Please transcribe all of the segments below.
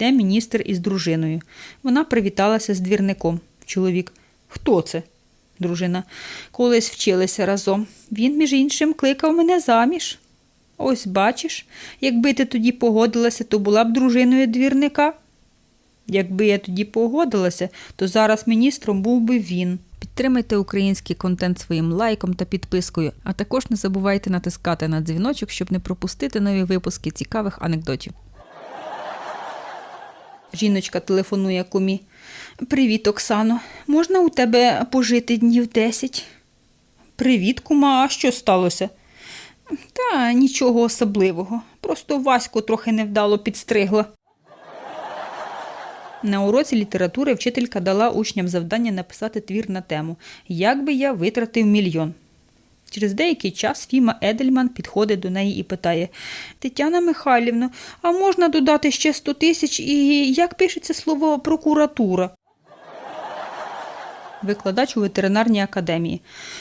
Йде міністр із дружиною. Вона привіталася з двірником. Чоловік. Хто це? Дружина. Колись вчилися разом. Він, між іншим, кликав мене заміж. Ось бачиш, якби ти тоді погодилася, то була б дружиною двірника. Якби я тоді погодилася, то зараз міністром був би він. Підтримайте український контент своїм лайком та підпискою, а також не забувайте натискати на дзвіночок, щоб не пропустити нові випуски цікавих анекдотів. Жіночка телефонує кумі. Привіт, Оксано. Можна у тебе пожити днів десять? Привіт, кума, а що сталося? Та нічого особливого. Просто Ваську трохи невдало підстригла. На уроці літератури вчителька дала учням завдання написати твір на тему Як би я витратив мільйон. Через деякий час Фіма Едельман підходить до неї і питає Тетяна Михайлівна, а можна додати ще 100 тисяч і як пишеться слово прокуратура? Викладач у ветеринарній академії.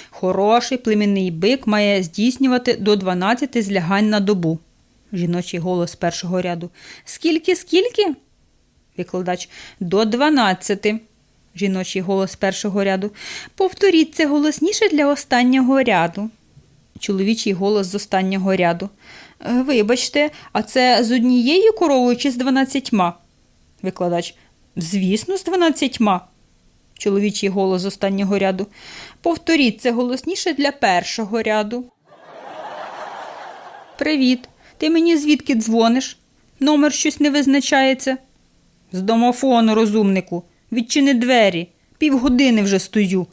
Хороший племінний бик має здійснювати до 12 злягань на добу. Жіночий голос першого ряду. Скільки, скільки? Викладач до 12. Жіночий голос першого ряду. Повторіть це голосніше для останнього ряду. Чоловічий голос з останнього ряду. «Е, Вибачте, а це з однією коровою чи з дванадцятьма? Викладач. Звісно, з дванадцятьма. Чоловічий голос з останнього ряду. Повторіть це голосніше для першого ряду. Привіт. Ти мені звідки дзвониш? Номер щось не визначається. З домофону, розумнику. Відчини двері. Півгодини вже стою.